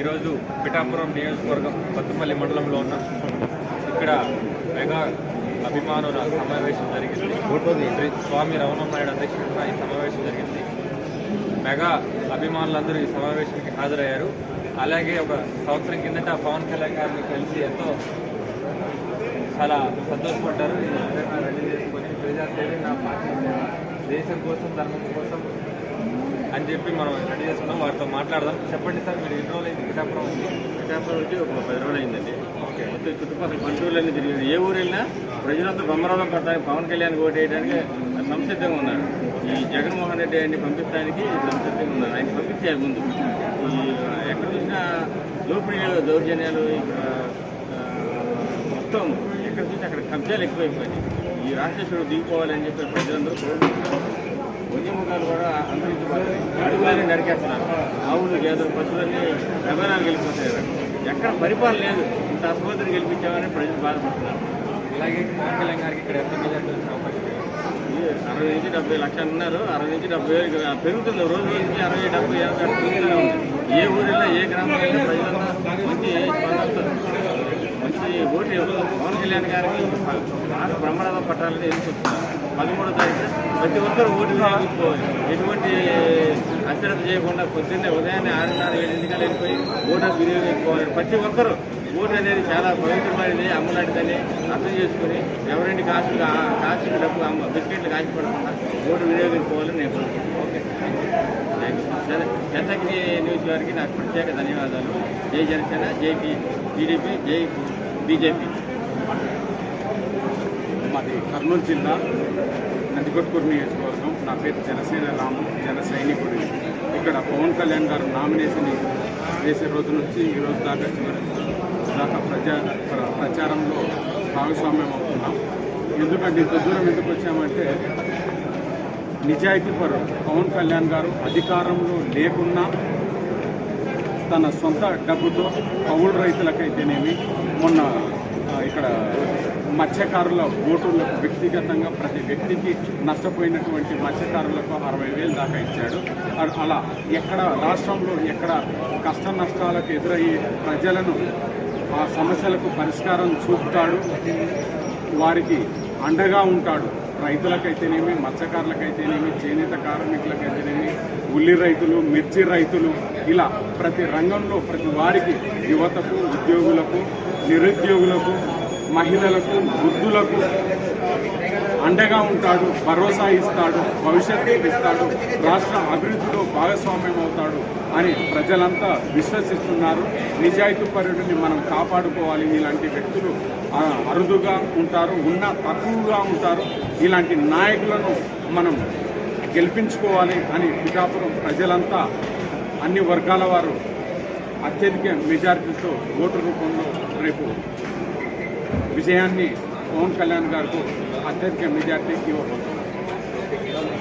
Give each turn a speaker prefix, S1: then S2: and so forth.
S1: ఈరోజు పిఠాపురం నియోజకవర్గం కొత్తపల్లి మండలంలో ఉన్న ఇక్కడ మెగా అభిమానుల సమావేశం జరిగింది. శ్రీ స్వామి రమణమ్మాయుడు అధ్యక్షుడున ఈ సమావేశం జరిగింది. మెగా అభిమానులందరూ ఈ సమావేశానికి హాజరయ్యారు. అలాగే ఒక సంవత్సరం కిందట పవన్ కళ్యాణ్ గారిని కలిసి ఎంతో చాలా సంతోషపడ్డారు. ఈ రెడీ ప్రజాసేవ నా పార్టీ దేశం కోసం ధర్మం కోసం అని చెప్పి మనం రెడీ చేసుకున్నాం. వారితో మాట్లాడదాం. చెప్పండి సార్ మీరు ఎన్ని రోజులు అయింది పిఠాపురం వచ్చి
S2: పిఠాపురం వచ్చి ఒక పది రోజులు అయిందండి ఓకే. మొత్తం చుట్టుపక్కల పల్లెటూరులన్నీ తిరిగింది. ఏ ఊరు వెళ్ళినా ప్రజలంతా బ్రహ్మరథం పడటానికి పవన్ కళ్యాణ్ ఓటు వేయడానికి సంసిద్ధంగా ఉన్నారు. ఈ జగన్మోహన్ రెడ్డి గారిని పంపించడానికి సంసిద్ధంగా ఉన్నారు. ఆయన పంపించారు ముందు ఈ ఎక్కడ చూసినా దోపిడీలు దౌర్జన్యాలు మొత్తం ఎక్కడ చూసినా అక్కడ కబ్జాలు ఎక్కువైపోయినాయి. ఈ రాక్షసుడు దిగిపోవాలని చెప్పి ప్రజలందరూ కోరుకుంటున్నారు. వన్యముఖాలు కూడా అంతరించిపోతాయి అడుగులని నరికేస్తున్నారు. ఆవులు గేదెలు పశువులన్నీ గమనాలు గెలిపోతాయి ఎక్కడ పరిపాలన లేదు. ఇంత అసమర్థను గెలిపించామని ప్రజలు బాధపడుతున్నారు.
S1: అలాగే పవన్ కళ్యాణ్ గారికి ఇక్కడ ఎంత మెజార్టీ వచ్చిన అవకాశం ఉంది?
S2: ఈ అరవై నుంచి డెబ్బై లక్షలు ఉన్నారు. అరవై నుంచి డెబ్బై పెరుగుతుంది. రోజు రోజుకి అరవై డెబ్బై ఏ ఊరిలో ఏ గ్రామంలో ప్రజలంతా మంచి మంచి ఓటు. పవన్ కళ్యాణ్ గారికి బ్రహ్మరథం పట్టాలని ఎదుర్కొస్తున్నారు పదమూడో తారీఖు. ప్రతి ఒక్కరు ఓటు వేయించుకోవాలి ఎటువంటి అశ్రద్ధ చేయకుండా పొద్దున్నే ఉదయాన్నే ఆరున్నర ఏడింటికల్లా వెళ్ళిపోయి ఓటర్ వినియోగించుకోవాలి. ప్రతి ఒక్కరు ఓటు అనేది చాలా పవిత్రమైనది అమ్మలాంటిదని అర్థం చేసుకుని ఎవరింటి కాసు కాసు డబ్బు అమ్మ బిస్కెట్లు కాచిపడకుండా ఓటు వినియోగించుకోవాలని నేను కోరుకుంటున్నాను. ఓకే థ్యాంక్ యూ సరే న్యూస్ వారికి నాకు ప్రత్యేక ధన్యవాదాలు. జై జనసేన జై టీడీపీ జై బీజేపీ.
S3: మాది కర్నూలు జిల్లా నందికొట్కూరు నియోజకవర్గం. నా పేరు జనసేన రాము జన సైనికుడు. ఇక్కడ పవన్ కళ్యాణ్ గారు నామినేషన్ వేసే రోజు నుంచి ఈ రోజు దాకా చివరి దాకా ప్రజా ప్రచారంలో భాగస్వామ్యం అవుతున్నాం. ఎందుకంటే ఇంత దూరం ఎందుకు వచ్చామంటే నిజాయితీ పరు పవన్ కళ్యాణ్ గారు అధికారంలో లేకున్నా తన సొంత డబ్బుతో కౌలు రైతులకైతేనేమి మొన్న ఇక్కడ మత్స్యకారుల బోటులకు వ్యక్తిగతంగా ప్రతి వ్యక్తికి నష్టపోయినటువంటి మత్స్యకారులకు అరవై వేలు దాకా ఇచ్చాడు. అలా ఎక్కడ రాష్ట్రంలో ఎక్కడ కష్ట నష్టాలకు ఎదురయ్యే ప్రజలను ఆ సమస్యలకు పరిష్కారం చూపుతాడు వారికి అండగా ఉంటాడు. రైతులకైతేనేమి మత్స్యకారులకైతేనేమి చేనేత కార్మికులకైతేనేమి ఉల్లి రైతులు మిర్చి రైతులు ఇలా ప్రతి రంగంలో ప్రతి వారికి యువతకు ఉద్యోగులకు నిరుద్యోగులకు మహిళలకు వృద్ధులకు అండగా ఉంటాడు భరోసా ఇస్తాడు భవిష్యత్తు ఇస్తాడు రాష్ట్ర అభివృద్ధిలో భాగస్వామ్యం అవుతాడు అని ప్రజలంతా విశ్వసిస్తున్నారు. నిజాయితీ పర్యటనని మనం కాపాడుకోవాలి. ఇలాంటి వ్యక్తులు అరుదుగా ఉంటారు ఉన్న తక్కువగా ఉంటారు. ఇలాంటి నాయకులను మనం గెలిపించుకోవాలి అని పిఠాపురం ప్రజలంతా అన్ని వర్గాల వారు అత్యధిక మెజార్టీతో ఓటు రూపంలో రేపు విజయాన్ని పవన్ కళ్యాణ్ గారికి అత్యధిక మెజార్టీ ఇవ్వబోతున్నారు